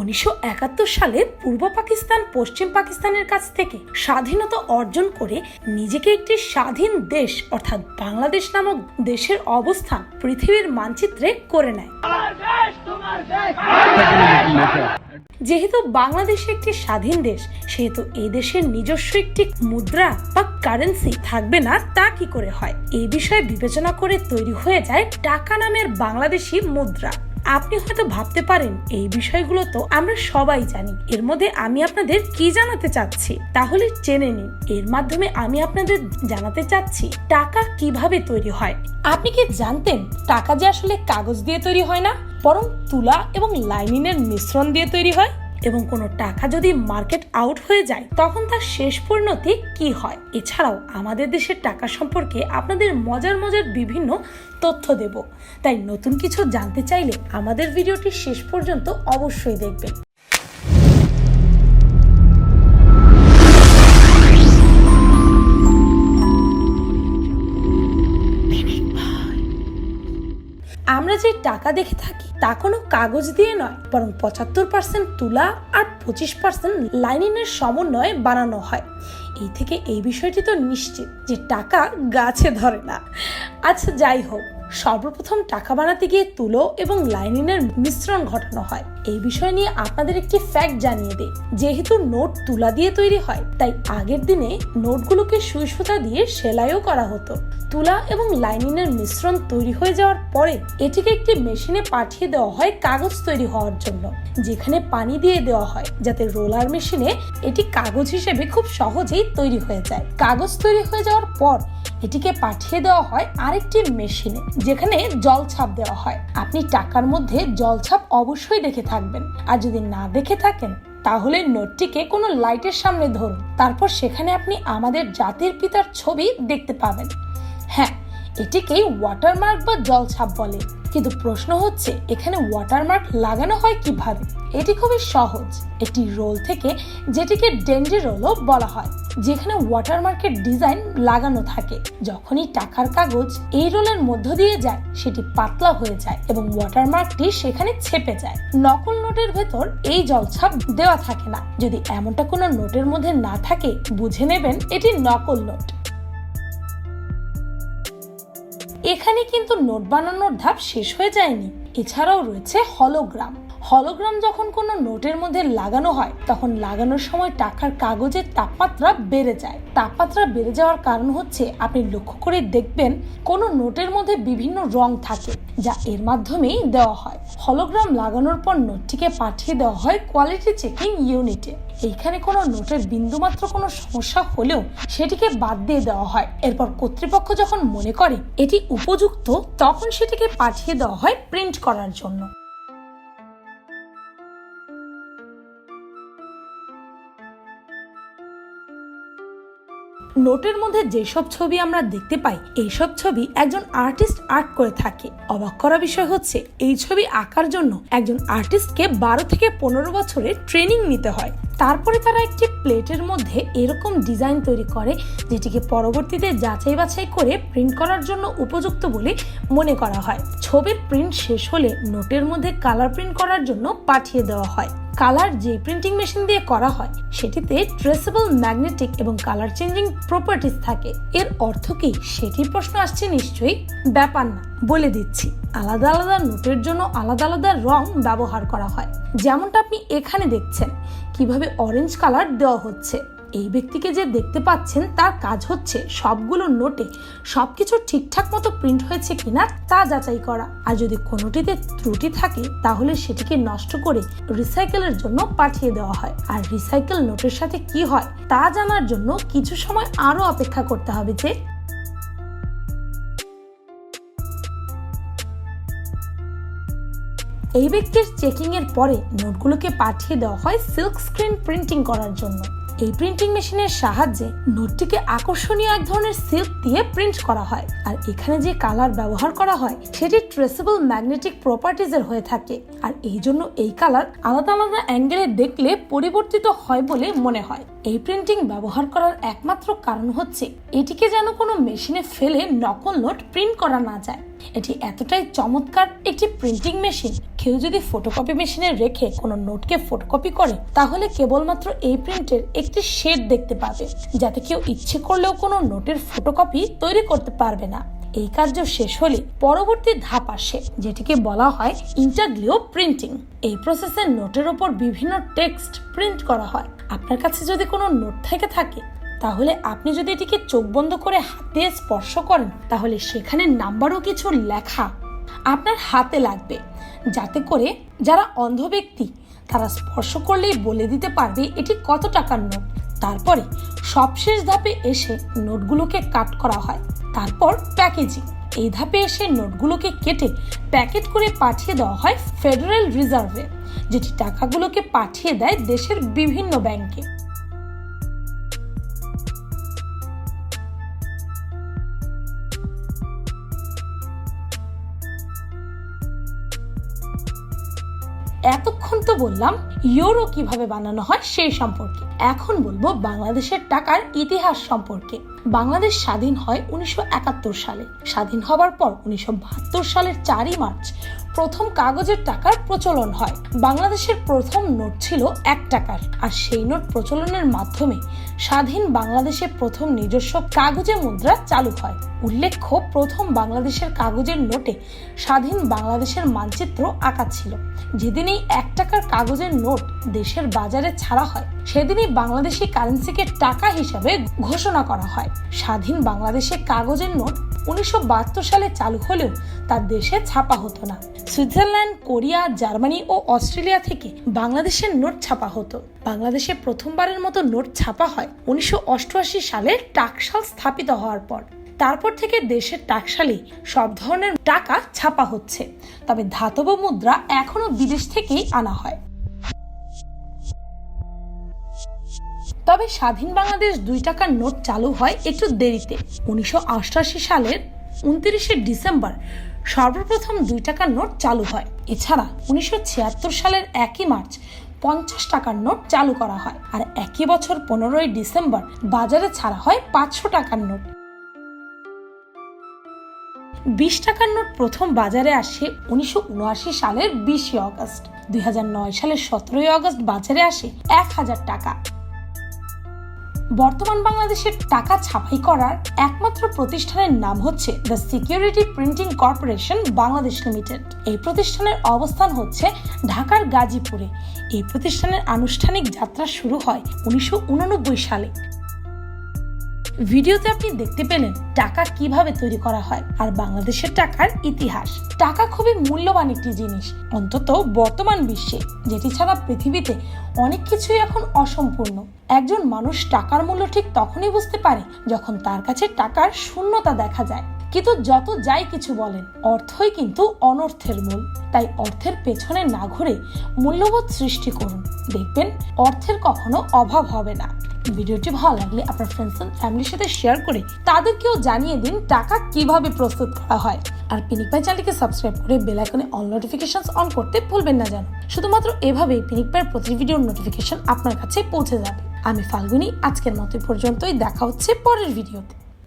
উনিশশো একাত্তর সালে পূর্ব পাকিস্তান, পশ্চিম পাকিস্তানের কাছ থেকে স্বাধীনতা অর্জন করে নিজেকে একটি স্বাধীন দেশ, অর্থাৎ বাংলাদেশ নামক দেশের অবস্থান পৃথিবীর মানচিত্রে করে নেয়। যেহেতু বাংলাদেশ একটি স্বাধীন দেশ, সেহেতু এই দেশের নিজস্ব একটি মুদ্রা বা কারেন্সি থাকবে না, তা কি করে হয়? এই বিষয়ে বিবেচনা করে তৈরি হয়ে যায় টাকা নামের বাংলাদেশি মুদ্রা। আপনি হয়তো ভাবতে পারেন, এই বিষয়গুলো তো আমরা সবাই জানি। এর মধ্যে আমি আপনাদের কি জানাতে চাচ্ছি, তাহলে জেনে নিন। এর মাধ্যমে আমি আপনাদের জানাতে চাচ্ছি, টাকা কীভাবে তৈরি হয়? আপনি কি জানতেন টাকা যে আসলে কাগজ দিয়ে তৈরি হয় না, বরং তুলা এবং লাইনিনের মিশ্রণ দিয়ে তৈরি হয়? এবং কোনো টাকা যদি মার্কেট আউট হয়ে যায় তখন তার শেষ পরিণতি কি হয়? এছাড়াও আমাদের দেশের টাকা সম্পর্কে আপনাদের মজার মজার বিভিন্ন তথ্য দেব। তাই নতুন কিছু জানতে চাইলে আমাদের ভিডিওটি শেষ পর্যন্ত অবশ্যই দেখবেন। আমরা যে টাকা দেখে থাকি তা কোনো কাগজ দিয়ে নয়, বরং পঁচাত্তর পার্সেন্ট তুলা আর পঁচিশ পার্সেন্ট লাইনিনের সমন্বয়ে বানানো হয়। এই থেকে এই বিষয়টি তো নিশ্চিত যে টাকা গাছে ধরে না। আচ্ছা যাই হোক সর্বপ্রথম টাকা বানাতে গিয়ে তুলো এবং লাইনিনের মিশ্রণ ঘটানো হয়। এই বিষয় নিয়ে আপনাদের একটি ফ্যাক্ট জানিয়ে দিই। যেহেতু নোট তুলা দিয়ে তৈরি হয়, তাই আগের দিনে নোটগুলোকে সুই সুতা দিয়ে সেলাইও করা হতো। তুলা এবং লাইনিনের মিশ্রণ তৈরি হয়ে যাওয়ার পরে এটিকে একটি মেশিনে পাঠিয়ে দেওয়া হয় কাগজ তৈরি হওয়ার জন্য, যেখানে পানি দিয়ে দেওয়া হয়, যাতে রোলার মেশিনে এটি কাগজ হিসেবে খুব সহজেই তৈরি হয়ে যায়। কাগজ তৈরি হয়ে যাওয়ার পর এটিকে পাঠিয়ে দেওয়া হয় আরেকটি মেশিনে, যেখানে জল ছাপ দেওয়া হয়। আপনি টাকার মধ্যে জল ছাপ অবশ্যই দেখে থাকবেন। আর যদি না দেখে থাকেন, তাহলে নোটটিকে কোনো লাইটের সামনে ধরুন। তারপর সেখানে আপনি আমাদের জাতির পিতার ছবি দেখতে পাবেন। হ্যাঁ এটিকেই ওয়াটারমার্ক বা জলছাপ বলে। কিন্তু প্রশ্ন হচ্ছে, এখানে ওয়াটারমার্ক লাগানো হয় কীভাবে? এটি খুবই সহজ। একটি রোল থেকে যেটিকে ডেন্ডি রোলও বলা হয়, যেখানে ওয়াটারমার্কের ডিজাইন লাগানো থাকে। যখনই টাকার কাগজ এই রোলের মধ্য দিয়ে যায়, সেটি পাতলা হয়ে যায় এবং ওয়াটারমার্কটি সেখানে ছেপে যায়। নকল নোটের ভেতর এই জলছাপ দেওয়া থাকে না। যদি এমনটা কোনো নোটের মধ্যে না থাকে, বুঝে নেবেন এটি নকল নোট। এখানে কিন্তু নোট বানানোর ধাপ শেষ হয়ে যায়নি। এছাড়াও রয়েছে হলোগ্রাম হলোগ্রাম যখন কোনো নোটের মধ্যে লাগানো হয়, তখন লাগানোর সময় টাকার কাগজের তাপমাত্রা বেড়ে যায়। তাপমাত্রা বেড়ে যাওয়ার কারণ হচ্ছে আপনি লক্ষ্য করে দেখবেন কোনো নোটের মধ্যে বিভিন্ন রং থাকে, যা এর মাধ্যমেই দেওয়া হয়। হলোগ্রাম লাগানোর পর নোটটিকে পাঠিয়ে দেওয়া হয় কোয়ালিটি চেকিং ইউনিটে। এইখানে কোনো নোটের বিন্দুমাত্র কোনো সমস্যা হলেও সেটিকে বাদ দিয়ে দেওয়া হয়। এরপর কর্তৃপক্ষ যখন মনে করে এটি উপযুক্ত, তখন সেটিকে পাঠিয়ে দেওয়া হয় প্রিন্ট করার জন্য। নোটের মধ্যে যেসব ছবি আমরা দেখতে পাই, এইসব ছবি একজন আর্টিস্ট আর্ট করে থাকে। অবাক করা বিষয় হচ্ছে, এই ছবি আঁকার জন্য একজন আর্টিস্টকে বারো থেকে পনেরো বছরের ট্রেনিং নিতে হয়। তারপরে তারা একটি প্লেটের মধ্যে এরকম ডিজাইন তৈরি করে, যেটিকে পরবর্তীতে যাচাই বাছাই করে প্রিন্ট করার জন্য উপযুক্ত বলে মনে করা হয়। ছবির প্রিন্ট শেষ হলে নোটের মধ্যে কালার প্রিন্ট করার জন্য পাঠিয়ে দেওয়া হয়। কালার যে প্রিন্টিং মেশিন দিয়ে করা হয়, সেটিতে ট্রেসেবল ম্যাগনেটিক এবং কালার চেঞ্জিং প্রপার্টিস থাকে। এর অর্থ কি? সেটির প্রশ্ন আসছে নিশ্চয়ই। ব্যাপার না, বলে দিচ্ছি। আলাদা আলাদা নোটের জন্য আলাদা আলাদা রং ব্যবহার করা হয়। যেমনটা আপনি এখানে দেখছেন, কীভাবে অরেঞ্জ কালার দেওয়া হচ্ছে। এই ব্যক্তিকে যে দেখতে পাচ্ছেন, তার কাজ হচ্ছে সবগুলো নোটে সবকিছু ঠিকঠাক মতো প্রিন্ট হয়েছে কিনা তা যাচাই করা। আর যদি কোনোটিতে ত্রুটি থাকে, তাহলে সেটিকে নষ্ট করে রিসাইকেলের জন্য পাঠিয়ে দেওয়া হয়। আর রিসাইকেল নোটের সাথে কি হয়, তা জানার জন্য কিছু সময় আরও অপেক্ষা করতে হবে যে এই ব্যক্তির চেকিং এর পরে নোটগুলোকে পাঠিয়ে দেওয়া হয় সিল্ক স্ক্রিন প্রিন্টিং করার জন্য। এই প্রিন্টিং মেশিনের সাহায্যে নোটটিকে আকর্ষণীয় এক ধরনের সিল্ক দিয়ে প্রিন্ট করা হয়। আর এখানে যে কালার ব্যবহার করা হয়, সেটি ট্রেসেবল ম্যাগনেটিক প্রপার্টিজের হয়ে থাকে। আর এই জন্য এই কালার আলাদা আলাদা অ্যাঙ্গেলে দেখলে পরিবর্তিত হয় বলে মনে হয়। এই প্রিন্টিং ব্যবহার করার একমাত্র কারণ হচ্ছে, এটিকে যেন কোনো মেশিনে ফেলে নকল নোট প্রিন্ট করা না যায়। এটি এতটাই চমৎকার একটি প্রিন্টিং মেশিন কেউ যদি ফটোকপি মেশিনে রেখে কোনো নোটকে ফটোকপি করে, তাহলে কেবলমাত্র এই প্রিন্টের একটি শেড দেখতে পাবে, যাতে কেউ ইচ্ছে করলেও কোনো নোটের ফটোকপি তৈরি করতে পারবে না। এই কার্য শেষ হলে পরবর্তী ধাপ আসে, যেটিকে বলা হয় ইন্টারগ্লিও প্রিন্টিং এই প্রসেসে নোটের ওপর বিভিন্ন টেক্সট প্রিন্ট করা হয়। আপনার কাছে যদি কোনো নোট থেকে থাকে তাহলে আপনি যদি এটিকে চোখ বন্ধ করে হাত দিয়ে স্পর্শ করেন, তাহলে সেখানে নাম্বারও কিছু লেখা আপনার হাতে লাগবে। যাতে করে যারা অন্ধ ব্যক্তি, তারা স্পর্শ করলেই বলে দিতে পারবে এটি কত টাকার নোট। তারপরে সবশেষ ধাপে এসে নোটগুলোকে কাট করা হয়। তারপর প্যাকেজিং। এই ধাপে এসে নোটগুলোকে কেটে প্যাকেট করে পাঠিয়ে দেওয়া হয় ফেডারেল রিজার্ভে, যেটি টাকাগুলোকে পাঠিয়ে দেয় দেশের বিভিন্ন ব্যাংকে। এতক্ষণ তো বললাম ইউরো কীভাবে বানানো হয় সেই সম্পর্কে। এখন বলব বাংলাদেশের টাকার ইতিহাস সম্পর্কে। বাংলাদেশ স্বাধীন হয় উনিশশো একাত্তর সালে। স্বাধীন হবার পর উনিশশো বাহাত্তর সালের চারই মার্চ প্রথম কাগজের টাকার প্রচলন হয়। বাংলাদেশের প্রথম নোট ছিল এক টাকার। আর সেই নোট প্রচলনের মাধ্যমে স্বাধীন বাংলাদেশে প্রথম নিজস্ব কাগজে মুদ্রা চালু হয়। উল্লেখ্য, প্রথম বাংলাদেশের কাগজের নোটে স্বাধীন বাংলাদেশের মানচিত্র আঁকা ছিল। যেদিন এই এক টাকার কাগজের নোট দেশের বাজারে ছাড়া হয় সেদিনই বাংলাদেশি কারেন্সিকে টাকা হিসাবে ঘোষণা করা হয়। স্বাধীন বাংলাদেশে কাগজের নোট উনিশশো বাহাত্তর সালে চালু হলেও তা দেশে ছাপা হতো না। সুইজারল্যান্ড, কোরিয়া, জার্মানি ও অস্ট্রেলিয়া থেকে বাংলাদেশের নোট ছাপা হতো। বাংলাদেশে প্রথমবারের মতো নোট ছাপা হয় উনিশশো অষ্টআশি সালে টাকশাল স্থাপিত হওয়ার পর। তারপর থেকে দেশের টাকশালে সব ধরনের টাকা ছাপা হচ্ছে। তবে ধাতব মুদ্রা এখনও বিদেশ থেকেই আনা হয়। তবে স্বাধীন বাংলাদেশ দুই টাকার নোট চালু হয় একটু দেরিতে। উনিশশো সালের উনত্রিশে ডিসেম্বর সর্বপ্রথম দুই টাকার নোট চালু হয়। এছাড়া উনিশশো ছিয়াত্তর সালের একই মার্চ পঞ্চাশ টাকার নোট চালু করা হয় আর একই বছর পনেরোই ডিসেম্বর বাজারে ছাড়া হয় পাঁচশো টাকার নোট। বিশ টাকার নোট প্রথম বাজারে আসে উনিশশো উনআশি সালের বিশে অগস্ট। দুই হাজার নয় সালের সতেরোই অগস্ট বাজারে আসে এক হাজার টাকা। বর্তমান বাংলাদেশের টাকা ছাপাই করার একমাত্র প্রতিষ্ঠানের নাম হচ্ছে the security printing corporation Bangladesh limited এই প্রতিষ্ঠানের অবস্থান হচ্ছে ঢাকার গাজীপুরে। এই প্রতিষ্ঠানের আনুষ্ঠানিক যাত্রা শুরু হয় উনিশশো উননব্বই সালে। ভিডিওতে আপনি দেখতে পেলেন টাকা কীভাবে তৈরি করা হয় আর বাংলাদেশের টাকার ইতিহাস। টাকা খুবই মূল্যবান একটি জিনিস, অন্তত বর্তমান বিশ্বে, যেটি ছাড়া পৃথিবীতে অনেক কিছুই এখন অসম্পূর্ণ। একজন মানুষ টাকার মূল্য ঠিক তখনই বুঝতে পারে যখন তার কাছে টাকার শূন্যতা দেখা যায়। কিন্তু যত যাই কিছু বলেন, অর্থই কিন্তু অনর্থের মূল। তাই অর্থের পেছনে না ঘুরে মূল্যবোধ সৃষ্টি করুন। দেখবেন, অর্থের কখনো অভাব হবে না। ভিডিওটি ভালো লাগলে আপনার ফ্রেন্ডস এন্ড ফ্যামিলির সাথে শেয়ার করে তাদেরকেও জানিয়ে দিন টাকা কীভাবে প্রস্তুত করা হয়। আর পিনিক পাই চ্যানেলকে সাবস্ক্রাইব করে বেল আইকনে অল নোটিফিকেশনস অন করতে ভুলবেন না যেন। শুধুমাত্র এভাবেই পিনিক পাইয়ের প্রতি ভিডিওর নোটিফিকেশন আপনার কাছে পৌঁছে যাবে। আমি ফাল্গুনি, আজকের মতো পর্যন্তই। দেখা হচ্ছে পরের ভিডিওতে